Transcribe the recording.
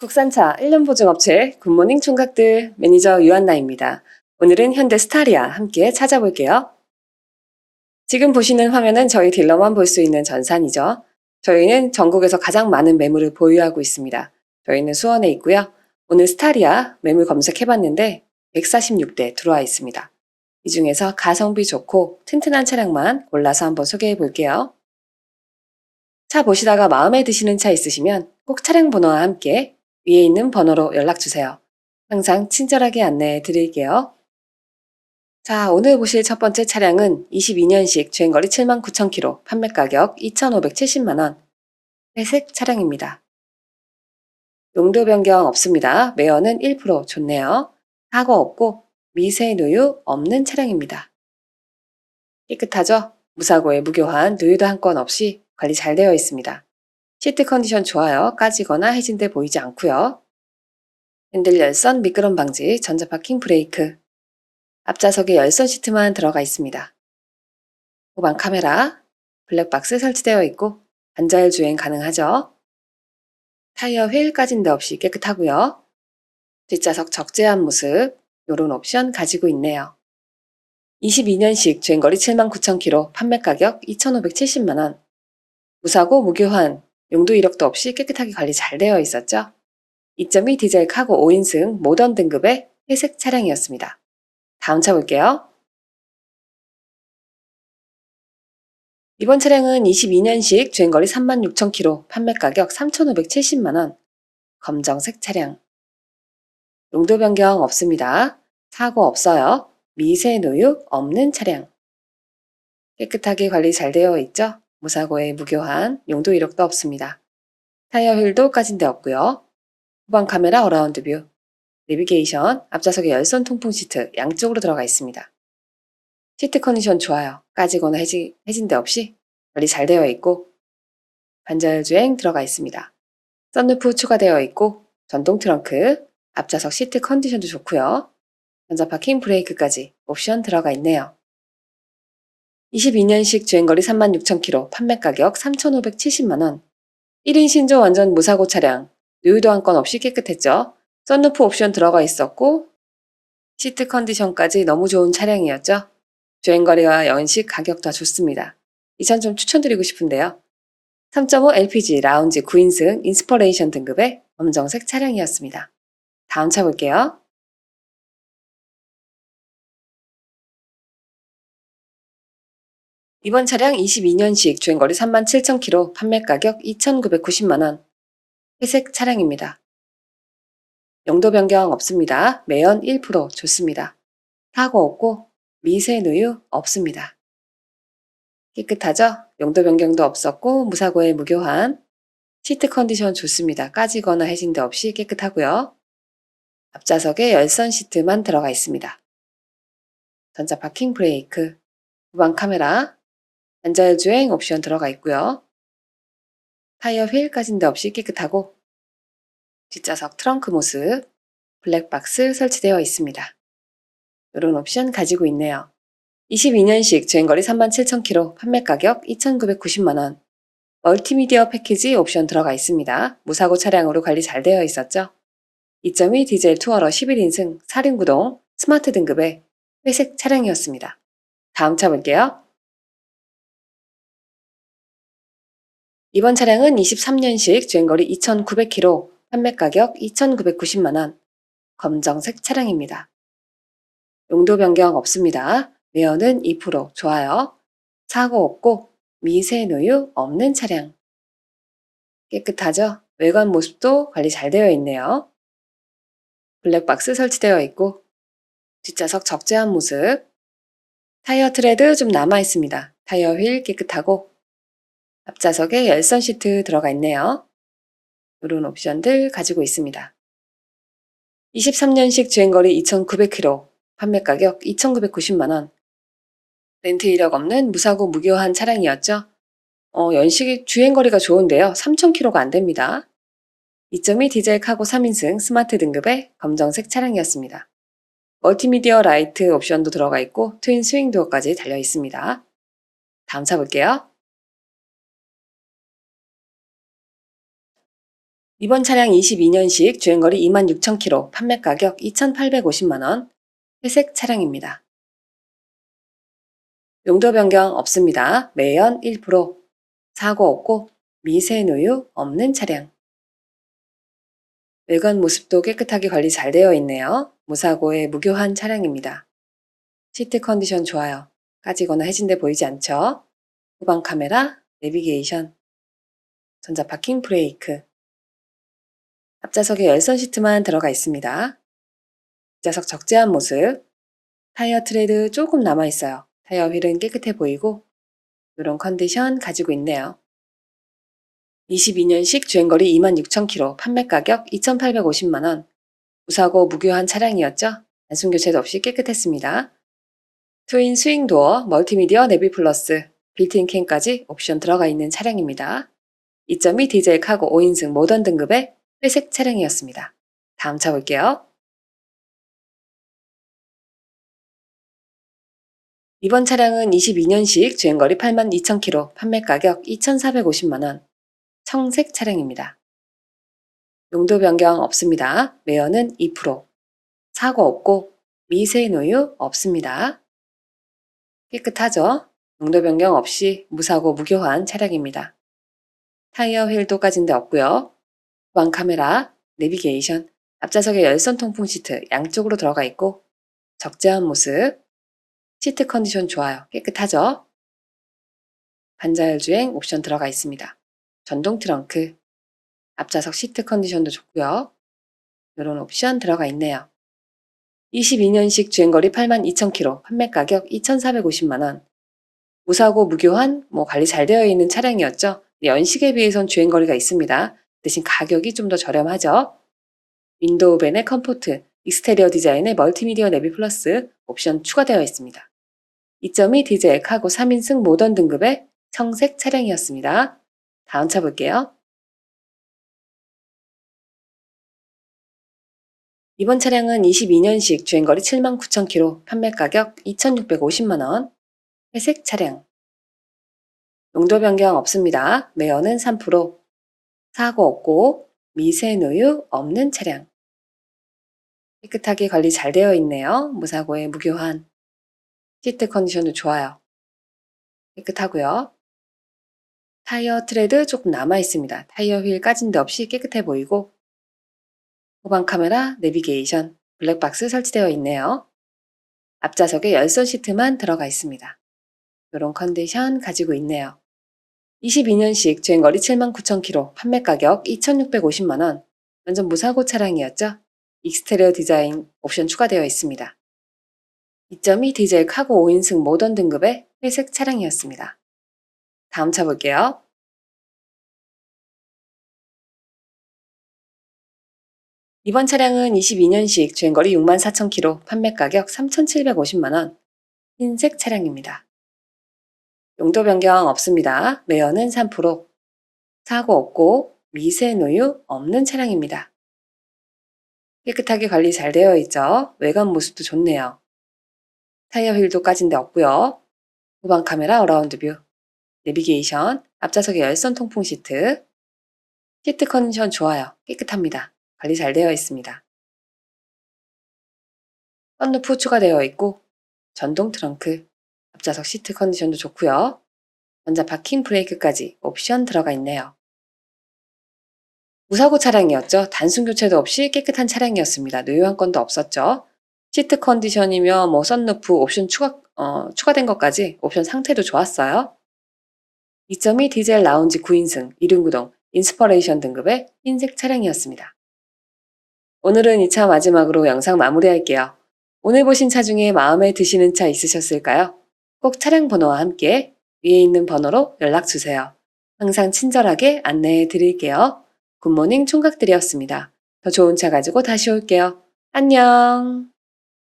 국산차 1년 보증업체 굿모닝 총각들 매니저 유한나입니다. 오늘은 현대 스타리아 함께 찾아볼게요. 지금 보시는 화면은 저희 딜러만 볼 수 있는 전산이죠. 저희는 전국에서 가장 많은 매물을 보유하고 있습니다. 저희는 수원에 있고요. 오늘 스타리아 매물 검색해봤는데 146대 들어와 있습니다. 이 중에서 가성비 좋고 튼튼한 차량만 골라서 한번 소개해 볼게요. 차 보시다가 마음에 드시는 차 있으시면 꼭 차량 번호와 함께 위에 있는 번호로 연락 주세요. 항상 친절하게 안내해 드릴게요. 자, 오늘 보실 첫 번째 차량은 22년식 주행거리 79,000km, 판매 가격 2,570만원, 회색 차량입니다. 용도 변경 없습니다. 매연은 1% 좋네요. 사고 없고 미세 누유 없는 차량입니다. 깨끗하죠? 무사고에 무교환, 누유도 한 건 없이 관리 잘 되어 있습니다. 시트 컨디션 좋아요. 까지거나 해진돼 보이지 않고요. 핸들 열선 미끄럼 방지, 전자 파킹 브레이크, 앞좌석에 열선 시트만 들어가 있습니다. 후방 카메라, 블랙박스 설치되어 있고 반자율 주행 가능하죠. 타이어 휠 까진 데 없이 깨끗하고요. 뒷좌석 적재한 모습, 요런 옵션 가지고 있네요. 22년식 주행거리 79,000km, 판매 가격 2,570만원. 무사고 무교환, 용도 이력도 없이 깨끗하게 관리 잘 되어 있었죠. 2.2 디젤 카고 5인승 모던 등급의 회색 차량이었습니다. 다음 차 볼게요. 이번 차량은 22년식 주행거리 36,000km, 판매 가격 3,570만원, 검정색 차량. 용도 변경 없습니다. 사고 없어요. 미세 노유 없는 차량. 깨끗하게 관리 잘 되어 있죠? 무사고에 무교환, 용도 이력도 없습니다. 타이어 휠도 까진 데 없고요. 후방 카메라 어라운드 뷰, 내비게이션, 앞좌석에 열선 통풍 시트 양쪽으로 들어가 있습니다. 시트 컨디션 좋아요. 까지거나 해지, 해진 데 없이 관리 잘 되어 있고 반자율 주행 들어가 있습니다. 썬루프 추가되어 있고 전동 트렁크, 앞좌석 시트 컨디션도 좋고요. 전자 파킹 브레이크까지 옵션 들어가 있네요. 22년식 주행거리 36,000km, 판매 가격 3,570만원. 1인 신조 완전 무사고 차량, 누유도 한 건 없이 깨끗했죠. 썬루프 옵션 들어가 있었고 시트 컨디션까지 너무 좋은 차량이었죠. 주행거리와 연식 가격 다 좋습니다. 이 차 좀 추천드리고 싶은데요. 3.5 LPG 라운지 9인승 인스퍼레이션 등급의 검정색 차량이었습니다. 다음 차 볼게요. 이번 차량 22년식 주행거리 37,000km, 판매 가격 2,990만원. 회색 차량입니다. 용도 변경 없습니다. 매연 1% 좋습니다. 사고 없고 미세 누유 없습니다. 깨끗하죠? 용도 변경도 없었고 무사고에 무교환. 시트 컨디션 좋습니다. 까지거나 해진 데 없이 깨끗하고요. 앞좌석에 열선 시트만 들어가 있습니다. 전자 파킹 브레이크, 후방 카메라, 안자율 주행 옵션 들어가 있고요. 타이어 휠 까진 데 없이 깨끗하고 뒷좌석 트렁크 모습, 블랙박스 설치되어 있습니다. 이런 옵션 가지고 있네요. 22년식 주행거리 37,000km, 판매 가격 2,990만원. 멀티미디어 패키지 옵션 들어가 있습니다. 무사고 차량으로 관리 잘 되어 있었죠. 2.2 디젤 투어러 11인승 4륜구동 스마트 등급의 회색 차량이었습니다. 다음 차 볼게요. 이번 차량은 23년식 주행거리 2,900km, 판매 가격 2,990만원, 검정색 차량입니다. 용도 변경 없습니다. 매연은 2% 좋아요. 사고 없고 미세 누유 없는 차량. 깨끗하죠? 외관 모습도 관리 잘 되어 있네요. 블랙박스 설치되어 있고 뒷좌석 적재한 모습 타이어 트레드 좀 남아 있습니다. 타이어 휠 깨끗하고 앞좌석에 열선 시트 들어가 있네요. 이런 옵션들 가지고 있습니다. 23년식 주행거리 2,900km, 판매 가격 2,990만원. 렌트 이력 없는 무사고 무교한 차량이었죠. 어, 연식이 주행거리가 좋은데요. 3,000km가 안 됩니다. 2.2 디젤 카고 3인승 스마트 등급의 검정색 차량이었습니다. 멀티미디어 라이트 옵션도 들어가 있고 트윈 스윙 도어까지 달려 있습니다. 다음 차 볼게요. 이번 차량 22년식 주행거리 26,000km, 판매 가격 2,850만원, 회색 차량입니다. 용도 변경 없습니다. 매연 1%, 사고 없고 미세 누유 없는 차량. 외관 모습도 깨끗하게 관리 잘 되어 있네요. 무사고의 무교한 차량입니다. 시트 컨디션 좋아요. 까지거나 해진돼 보이지 않죠? 후방 카메라, 내비게이션, 전자 파킹 브레이크, 앞좌석에 열선 시트만 들어가 있습니다. 뒷좌석 적재한 모습, 타이어 트레드 조금 남아 있어요. 타이어 휠은 깨끗해 보이고 이런 컨디션 가지고 있네요. 22년식 주행거리 26,000km, 판매 가격 2,850만원. 무사고 무교한 차량이었죠? 단순 교체도 없이 깨끗했습니다. 트윈 스윙 도어, 멀티미디어 내비 플러스, 빌트인 캠까지 옵션 들어가 있는 차량입니다. 2.2 디젤 카고 5인승 모던 등급의 회색 차량이었습니다. 다음 차 볼게요. 이번 차량은 22년식 주행거리 82,000km, 판매 가격 2,450만원, 청색 차량입니다. 용도 변경 없습니다. 매연은 2%, 사고 없고 미세 노유 없습니다. 깨끗하죠? 용도 변경 없이 무사고 무교한 차량입니다. 타이어 휠도 까진 데 없고요. 후방 카메라, 내비게이션, 앞좌석에 열선 통풍 시트 양쪽으로 들어가 있고 적재한 모습, 시트 컨디션 좋아요. 깨끗하죠? 반자율 주행 옵션 들어가 있습니다. 전동 트렁크, 앞좌석 시트 컨디션도 좋고요. 이런 옵션 들어가 있네요. 22년식 주행거리 82,000km, 판매 가격 2,450만원. 무사고 무교한, 뭐 관리 잘 되어 있는 차량이었죠. 연식에 비해선 주행거리가 있습니다. 대신 가격이 좀 더 저렴하죠. 윈도우 벤의 컴포트, 익스테리어 디자인의 멀티미디어 내비 플러스 옵션 추가되어 있습니다. 2.2 디젤 카고 3인승 모던 등급의 청색 차량이었습니다. 다음 차 볼게요. 이번 차량은 22년식 주행거리 79,000km, 판매 가격 2,650만원, 회색 차량. 용도 변경 없습니다. 매연은 3%, 사고 없고 미세 누유 없는 차량. 깨끗하게 관리 잘 되어 있네요. 무사고에 무교한. 시트 컨디션도 좋아요. 깨끗하고요. 타이어 트레드 조금 남아 있습니다. 타이어 휠 까진 데 없이 깨끗해 보이고 후방 카메라, 내비게이션, 블랙박스 설치되어 있네요. 앞좌석에 열선 시트만 들어가 있습니다. 이런 컨디션 가지고 있네요. 22년식 주행거리 79,000km, 판매 가격 2,650만원, 완전 무사고 차량이었죠? 익스테리어 디자인 옵션 추가되어 있습니다. 2.2 디젤 카고 5인승 모던 등급의 회색 차량이었습니다. 다음 차 볼게요. 이번 차량은 22년식 주행거리 64,000km, 판매 가격 3,750만원, 흰색 차량입니다. 용도 변경 없습니다. 매연은 3%, 사고 없고 미세 노유 없는 차량입니다. 깨끗하게 관리 잘 되어 있죠? 외관 모습도 좋네요. 타이어 휠도 까진 데 없고요. 후방 카메라 어라운드 뷰, 내비게이션, 앞좌석에 열선 통풍 시트, 시트 컨디션 좋아요. 깨끗합니다. 관리 잘 되어 있습니다. 썬루프 추가되어 있고 전동 트렁크, 앞좌석 시트 컨디션도 좋고요. 전자 파킹 브레이크까지 옵션 들어가 있네요. 무사고 차량이었죠. 단순 교체도 없이 깨끗한 차량이었습니다. 노유한 건도 없었죠. 시트 컨디션이며 뭐 썬루프 옵션 추가 어, 추가된 것까지 옵션 상태도 좋았어요. 2.2 디젤 라운지 9인승, 이륜구동, 인스퍼레이션 등급의 흰색 차량이었습니다. 오늘은 이 차 마지막으로 영상 마무리할게요. 오늘 보신 차 중에 마음에 드시는 차 있으셨을까요? 꼭 차량 번호와 함께 위에 있는 번호로 연락 주세요. 항상 친절하게 안내해 드릴게요. 굿모닝 총각들이었습니다. 더 좋은 차 가지고 다시 올게요. 안녕!